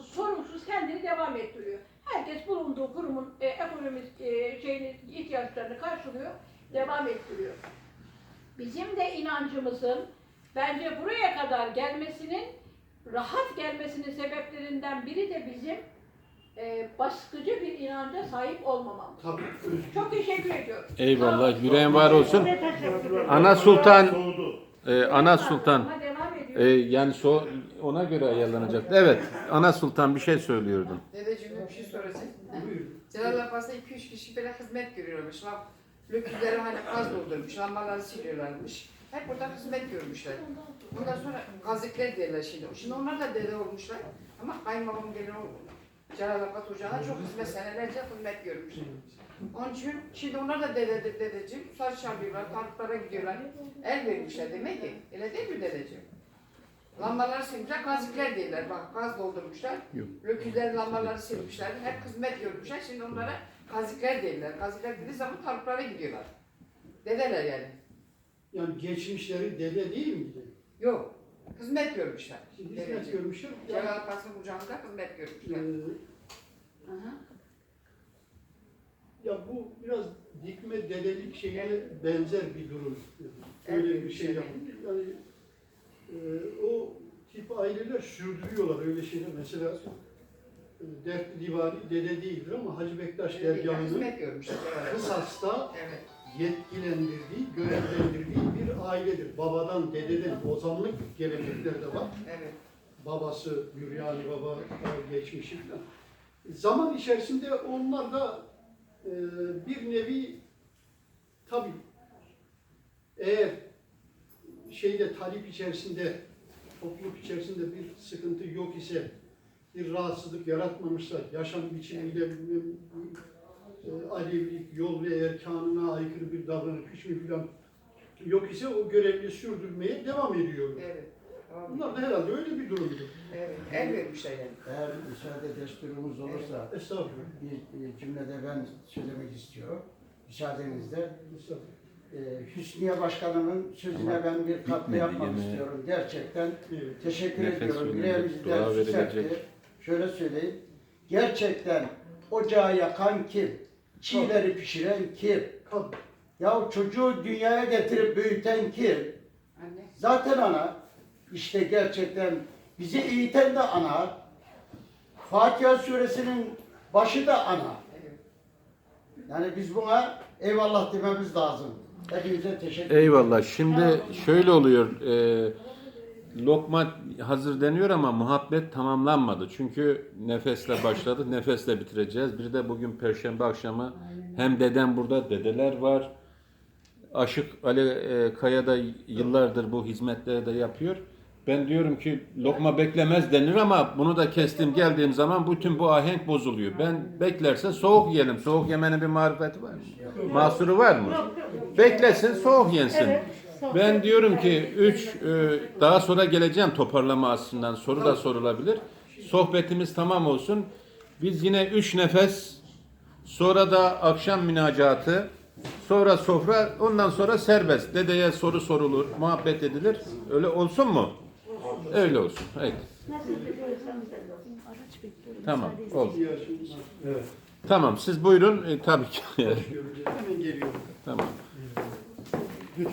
sorunsuz kendini devam ettiriyor. Herkes bulunduğu kurumun e, ekonomik e, şeyini, ihtiyaçlarını karşılıyor, devam ettiriyor. Bizim de inancımızın bence buraya kadar gelmesinin, rahat gelmesinin sebeplerinden biri de bizim e, baskıcı bir inanca sahip olmamamız. Tabii. Çok teşekkür ediyorum. Eyvallah. Yüreğin var olsun. Ana Sultan, e, Ana Sultan. Ama devam ediyor. E, yani so ona göre ayarlanacak. Evet. Ana Sultan bir şey söylüyordun. Dedeciğim bir şey soracağım. Celal Abbas'ta 2-3 kişi böyle hizmet görüyormuş. Löküzleri hani gaz doldurmuş, lambaları siliyorlarmış. Hep burada hizmet görmüşler. Ondan sonra kazıklar derler şimdi. Şimdi onlar da dede olmuşlar. Ama kayınbabam gelen Celal Abbas ocağına çok hizmet, senelerce hizmet görmüş. Onun için şimdi onlar da dededir dedeciğim. Saç çalıyorlar, tarıklara gidiyorlar. El vermişler demek ki. Öyle değil mi dedeciğim? Lambaları silmişler, kazıklar değiller. Bak gaz doldurmuşlar. Yok. Löküzler lambaları silmişler. Hep hizmet görmüşler. Şimdi onlara kazıklar değiller. Kazıklar dediği zaman tarıklara gidiyorlar. Dedeler yani. Yani geçmişleri dede değil miydi? Yok. Hizmet görmüşler. Şimdi hizmet görmüşler. Celal Abbas'ın kucağında hizmet Ee, görmüşler. Aha. ya bu biraz dikme dedelik şeyine benzer bir durum. Evet, Öyle bir şey evet. yapılıyor. Yani e, aileler sürdürüyorlar öyle şeyler. Mesela e, Dertli Divani dede değildir ama Hacı Bektaş dergahının kısasta Evet. yetkilendirdiği, görevlendirdiği bir ailedir. Babadan, dededen, ozanlık gelenekler de var. Evet. babası Müryani Baba geçmişi falan. Zaman içerisinde onlar da e, bir nevi tabi eğer şeyde talip içerisinde topluluk içerisinde bir sıkıntı yok ise bir rahatsızlık yaratmamışsa yaşam biçimiyle e, Alevilik, yol ve erkanına aykırı bir davranış biçimi falan yok ise o görevini sürdürmeye devam ediyor. Evet. Tamam. Bunlar da herhalde öyle bir durumdur. Evet. El vermişler yani. Eğer müsaade desturumuz olursa Estağfurullah. bir cümlede ben söylemek istiyorum. Müsaadenizle. Estağfurullah. E, Hüsniye Başkanımın sözüne ben bir katkı yapmak yemeğe. istiyorum. Gerçekten Evet. teşekkür Nefes ediyorum. Yüreğimizden dua su serpti. Şöyle söyleyeyim. Gerçekten ocağı yakan kim? Çiğleri pişiren kim? Ya çocuğu dünyaya getirip büyüten kim? Anne. Zaten ana, işte gerçekten bizi eğiten de ana, Fatiha suresinin başı da ana. Yani biz buna eyvallah dememiz lazım. Hepinize teşekkür ederim. Eyvallah. Şimdi şöyle oluyor. E, lokma hazır deniyor ama muhabbet tamamlanmadı. Çünkü nefesle başladı, nefesle bitireceğiz. Bir de bugün Perşembe akşamı hem dedem burada, dedeler var. Aşık Ali e, Kaya da yıllardır bu hizmetleri de yapıyor. Ben diyorum ki lokma beklemez denir ama bunu da kestim geldiğim zaman bütün bu ahenk bozuluyor. Ben beklerse soğuk yiyelim. Soğuk yemenin bir marifeti var mı? Mahsuru var mı? Beklesin soğuk yensin. Ben diyorum ki üç e, daha sonra geleceğim toparlama açısından soru da sorulabilir. Sohbetimiz tamam olsun. Biz yine üç nefes sonra da akşam münacatı sonra sofra ondan sonra serbest. Dedeye soru sorulur, muhabbet edilir. Öyle olsun mu? Öyle olsun. Evet. Tamam, akşamlar. Evet. Tamam, siz buyurun. E, tabii ki. Hemen geliyorum. tamam.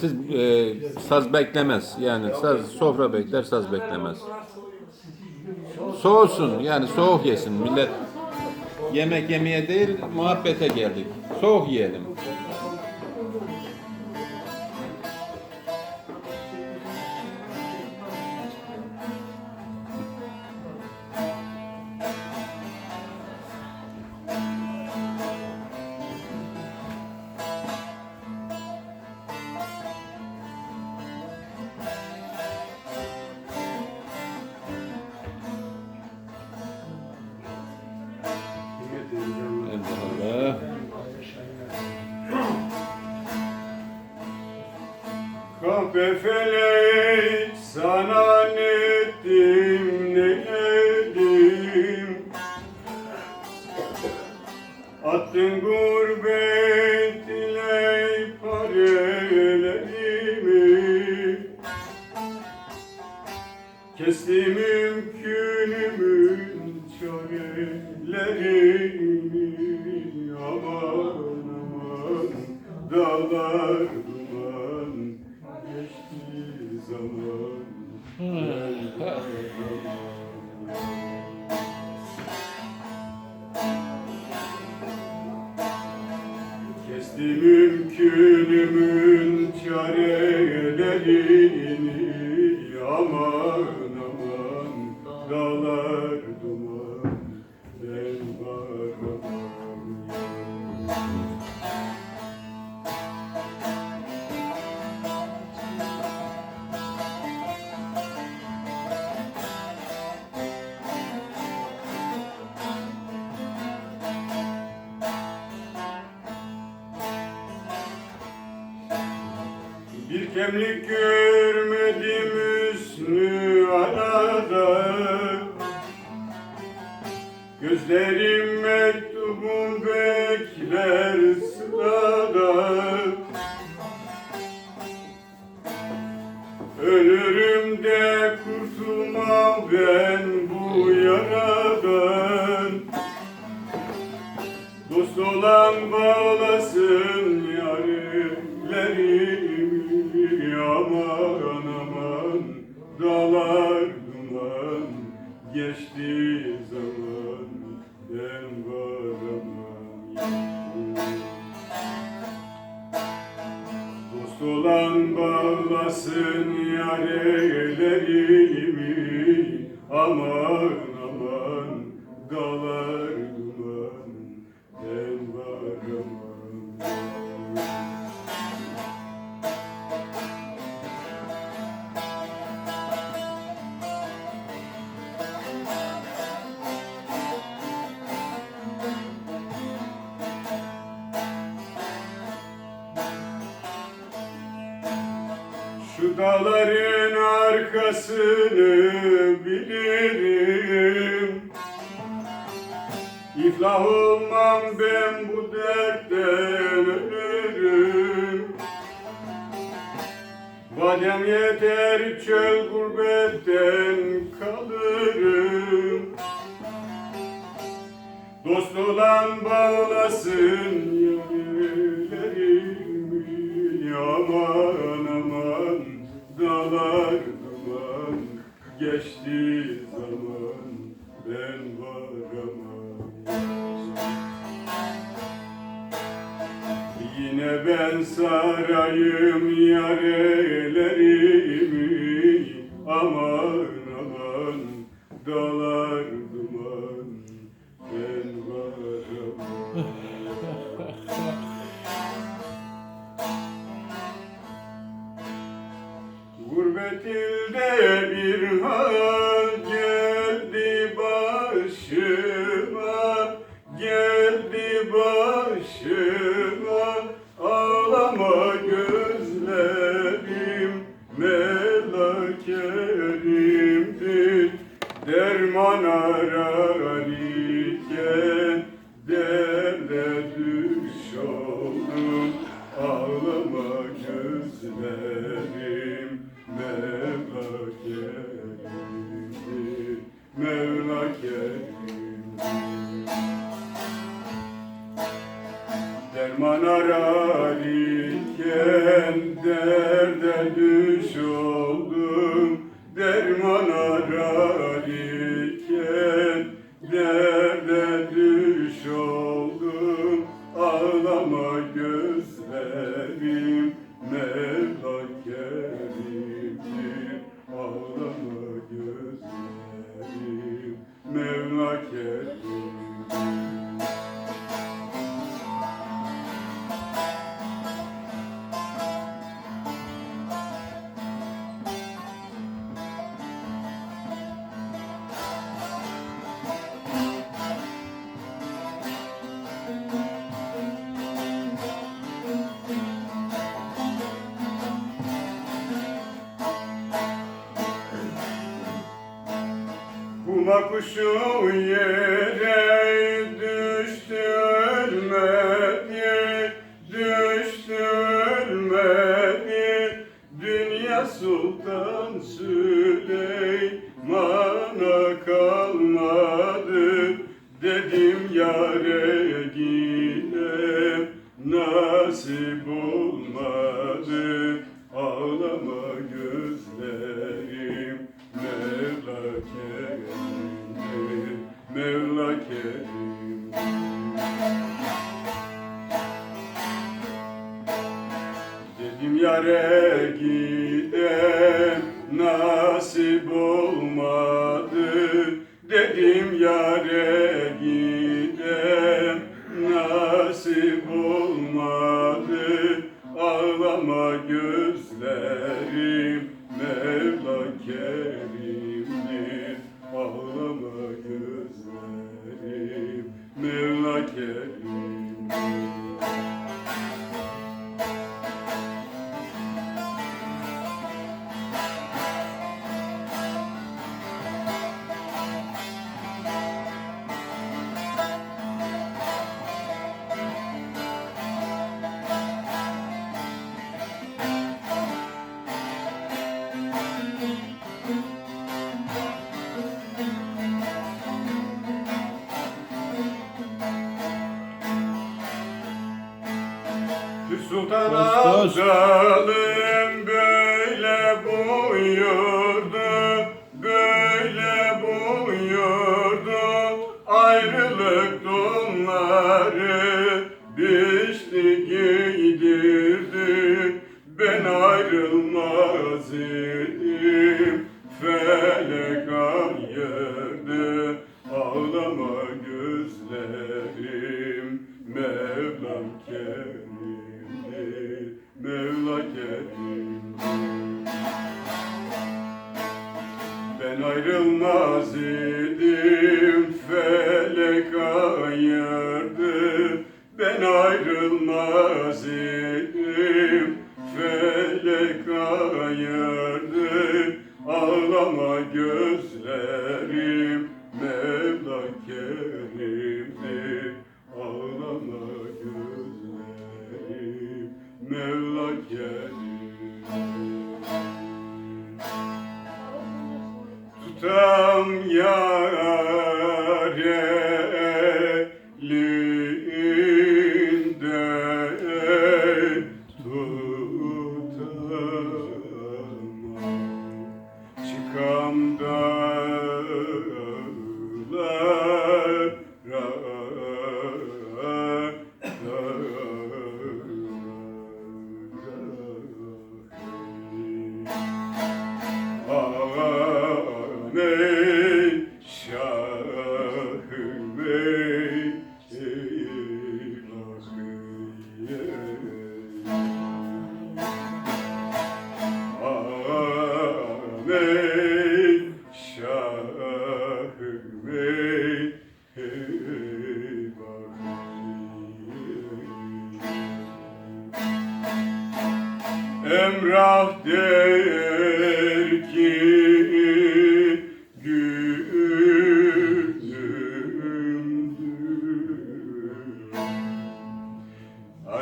Siz e, saz beklemez. Yani saz sofra bekler, saz beklemez. Soğusun yani soğuk yesin millet. Yemek yemeye değil muhabbete geldik. Soğuk yiyelim. Kahpe felek sana ne ettim ne edim Attın gurbet ile parelerimi Kestim mümkünümün çarelerini kemlik görmedim üstünü arada Gözlerim dağlar duman Geçti zaman ben Dost olan bağlasın yarelerimi Aman aman Şu dağların arkasını bilirim. İflah olmam ben bu dertten ölürüm. Badem yeter çöl gurbetten kalırım. Dost olan bağlasın yerlerimi Aman aman dağlar duman Geçti zaman ben varamam Yine ben sarayım yarelerimi Aman aman dağlar Derde düş Ağlama gözlerim kuş uye Yeah.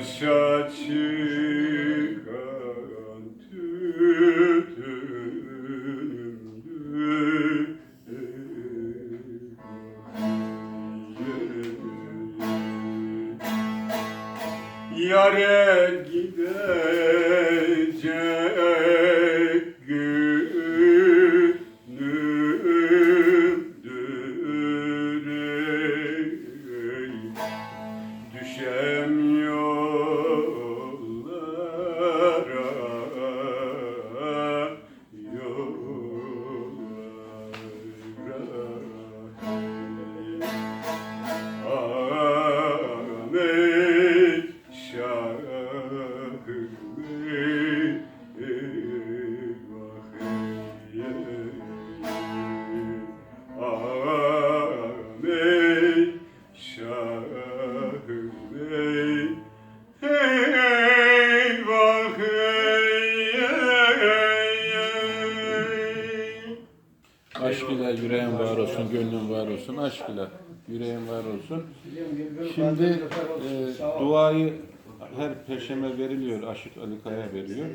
прощачи. Her peşeme veriliyor. Aşık Ali Kaya veriyor.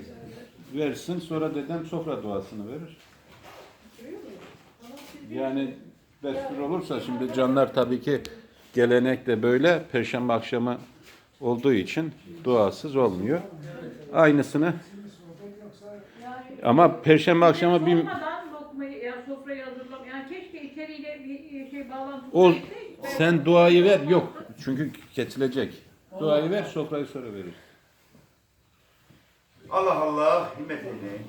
Versin sonra dedem sofra duasını verir. Yani destur olursa şimdi canlar tabii ki gelenek de böyle perşembe akşamı olduğu için duasız olmuyor. Aynısını ama perşembe akşamı bir sofrayı hazırlam. Yani keşke içeriğiyle bir şey bağlantısı sen duayı ver yok çünkü kesilecek. Duayı ver sofrayı sonra verir. Allah Allah himmetini.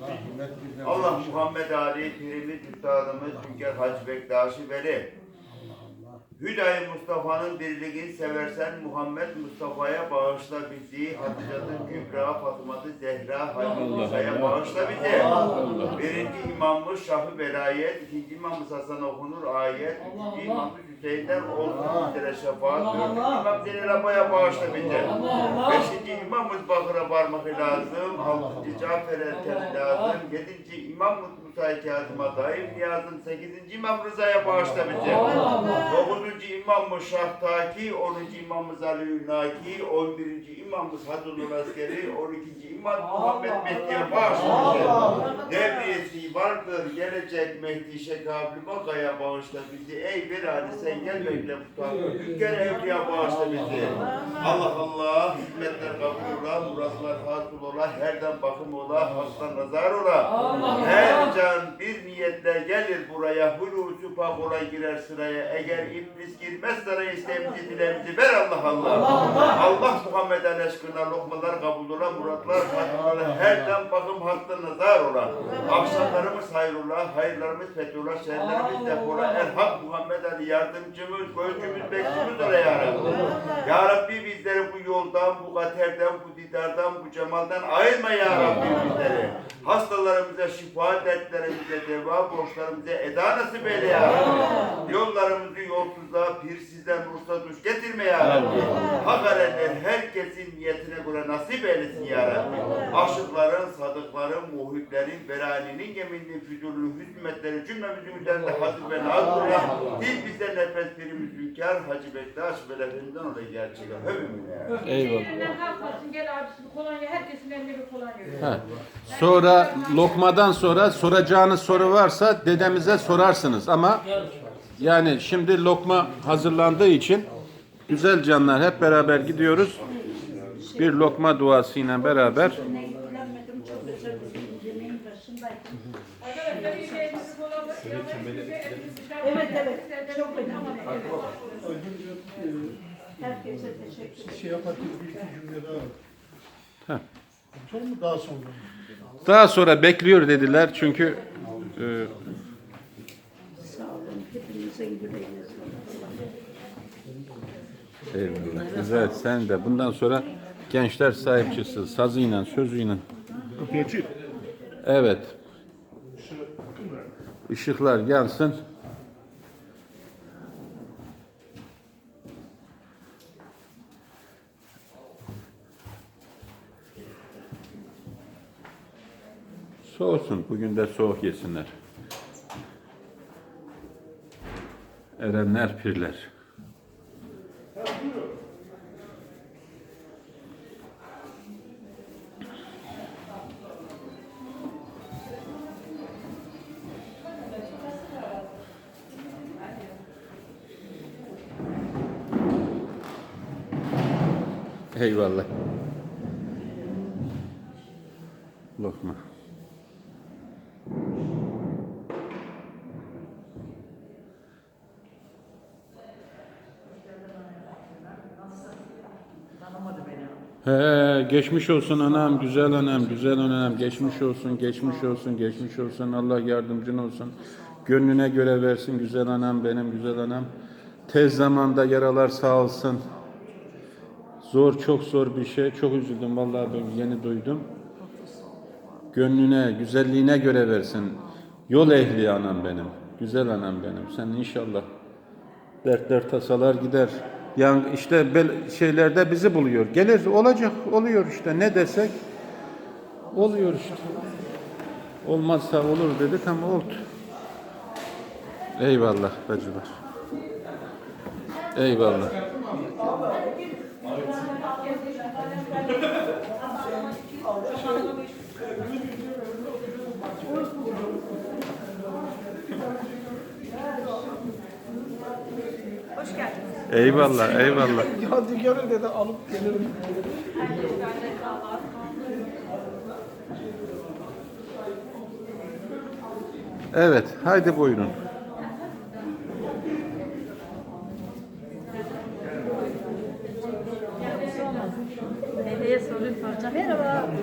Allah Muhammed Ali Pirimiz Üstadımız Hünkar Hacı Bektaşi Veli. Hüdayi Mustafa'nın diriliğini seversen Muhammed Mustafa'ya bağışla bizi. Hatice'nin Kübra, Fatıma'sı Zehra, Hacı Musa'ya bağışla bizi. Birinci imamımız Şahı Velayet, ikinci imamımız Hasan okunur ayet, üçüncü imamımız Hüseyin'den olsun bizlere şefaat, dördüncü imam Zelil Aba'ya bağışla bizi. Beşinci imamımız Bakır'a varmak lazım, altıncı Cafer Erken lazım, yedinci imam Musa Kazım'a daim lazım, sekizinci imam Rıza'ya bağışla bizi. Dokuzuncu imamımız Şah Taki, onuncu imamımız Ali Ünaki, on birinci imamımız Hazırlı Askeri, on ikinci imam Muhammed Mehdi'ye bağışla bizi. Devriyesi vardır, gelecek Mehdi Şekabli Bakaya bağışla bizi. Ey Belali sen gelmekle mutabık, Hünkar Evliya bağışla bizi. Allah Allah, hizmetler kabul ola, muratlar hasıl ola, herden bakım ola, haktan nazar ola. Her can bir niyetle gelir buraya, hulusu pak ola girer sıraya. Eğer iblis girmez sana isteğimizi dilemizi ver Allah Allah. Allah Muhammed Ali aşkına lokmalar kabul ola, muratlar ola, herden bakım haktan nazar ola. Akşamlarımız hayrola, hayırlarımız fethola, şerlerimiz defola. Elhak Muhammed Ali yardımcımız, gözcümüz, bekçimiz ola ya Rabbi. Ya Rabbi bizleri bu yoldan, bu katerden, bu didardan, bu cemalden ayırma ya Rabbi bizleri. Hastalarımıza şifa, dertlerimize deva, borçlarımıza eda nasip eyle ya. Yollarımızı yolsuzluğa, pirsizden, ruhsa duş getirme ya Rabbi. Hak erenler herkesin niyetine göre nasip eylesin ya Rabbi. Aşıkların, sadıkların, muhiblerin, beraninin geminin, füzulü, hizmetleri cümlemizin üzerinde hazır ve nazırla. Dil bize nefes birimiz hünkâr, Hacı Bektaş ve leferinden oraya gerçeğe. Hövümüne. Eyvallah. Elinden kalkmasın gel abisi bu kolonya herkesin elinde bir kolonya. Ha. Sonra lokmadan sonra soracağınız soru varsa dedemize sorarsınız ama yani şimdi lokma hazırlandığı için güzel canlar hep beraber gidiyoruz. Bir lokma duasıyla beraber Evet evet. Çok önemli. Herkese teşekkür Şey yaparken bir iki cümle daha. Sonra mı daha sonra? mı? daha sonra bekliyor dediler çünkü e, Eyvallah. Güzel sen de bundan sonra gençler sahipçisi sazıyla sözüyle. Evet. Işıklar yansın. Soğusun. Bugün de soğuk yesinler. Erenler pirler. Eyvallah. Lokma. He, geçmiş olsun anam, güzel anam, güzel anam, geçmiş olsun, geçmiş olsun, geçmiş olsun. Allah yardımcın olsun. Gönlüne göre versin güzel anam benim, güzel anam. Tez zamanda yaralar sağ olsun. Zor, çok zor bir şey. Çok üzüldüm vallahi ben yeni duydum. Gönlüne, güzelliğine göre versin. Yol ehli anam benim. Güzel anam benim. Sen inşallah dertler tasalar gider. Yani işte bel- şeylerde bizi buluyor. Gelir olacak oluyor işte ne desek oluyor işte. Olmazsa olur dedik ama oldu. Eyvallah bacılar. Eyvallah. Hoş geldin. Eyvallah, eyvallah. Yadigarı dedi alıp gelirim. Evet, haydi buyurun.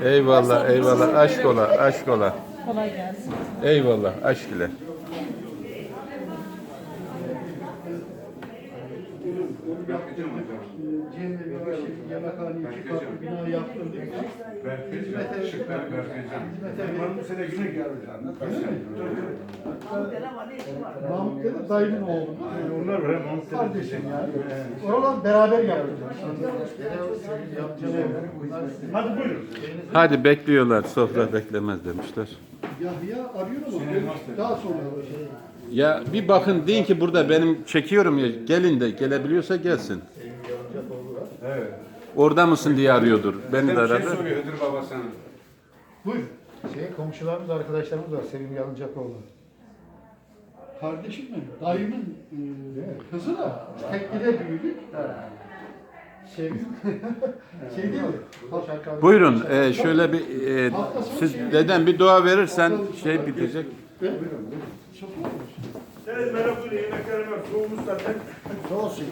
Eyvallah, eyvallah. Aşk ola, aşk ola. Kolay gelsin. Eyvallah, aşk ile. Hizmete Bu sene güne geldi Mahmut dedi dayımın oğlu. Onlar var Mahmut Kardeşim yani. Oralar beraber yaptık. Hadi buyurun. Hadi bekliyorlar, sofra beklemez demişler. Yahya arıyor ama daha sonra şey. Ya bir bakın deyin ki burada benim çekiyorum ya gelin de gelebiliyorsa gelsin. Evet. Orada mısın diye arıyordur. Beni de şey aradı. soruyor Hıdır baba sana. Buyur. Şey, komşularımız, arkadaşlarımız var. Sevim Yalıncakoğlu. Kardeşim benim. Dayımın e, kızı da tekkede büyüdük. Sevim. şey değil mi? Buyurun e, şöyle bir e, siz deden bir dua verirsen şey bitecek. Evet merak etme yemeklerim var. Soğumuş zaten. Soğusun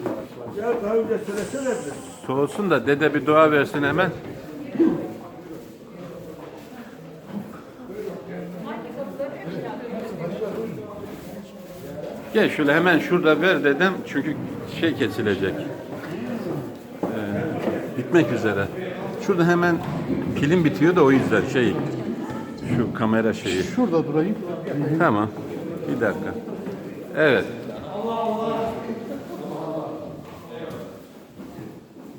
Ya daha önce söylesene. Soğusun da dede bir dua versin hemen. Gel şöyle hemen şurada ver dedem çünkü şey kesilecek. Ee, bitmek üzere. Şurada hemen pilim bitiyor da o yüzden şey şu kamera şeyi. Şurada durayım. Tamam. Bir dakika. Evet.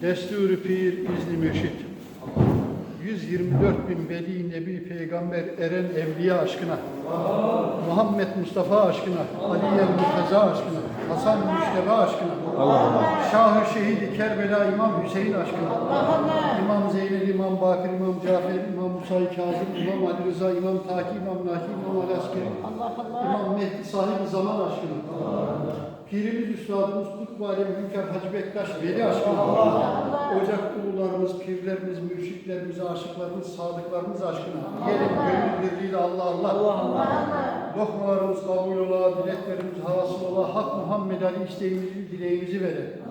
Desturi Pir İzni Mürşit 124 bin veli, nebi, peygamber, eren, evliya aşkına Muhammed Mustafa aşkına Aliye Murteza aşkına Hasan Müşteba aşkına Şah-ı Şehidi Kerbela İmam Hüseyin aşkına İmam Zeynel, İmam Bakır, İmam Cafer, İmam Musa Kazım, İmam Ali Rıza, İmam Taki, İmam Nahi, İmam Ali Askeri İmam Mehdi sahibi zaman aşkına Pirimiz Üstadımız Kutbu Alem Hünkar Hacı Bektaş Veli aşkına Ocak ulularımız, pirlerimiz, mürşitlerimiz, aşıklarımız, sadıklarımız aşkına. Diyelim gönül birliğiyle Allah Allah. Lokmalarımız kabul ola, dileklerimiz hasıl ola, Hak Muhammed Ali isteğimizi, dileğimizi verelim.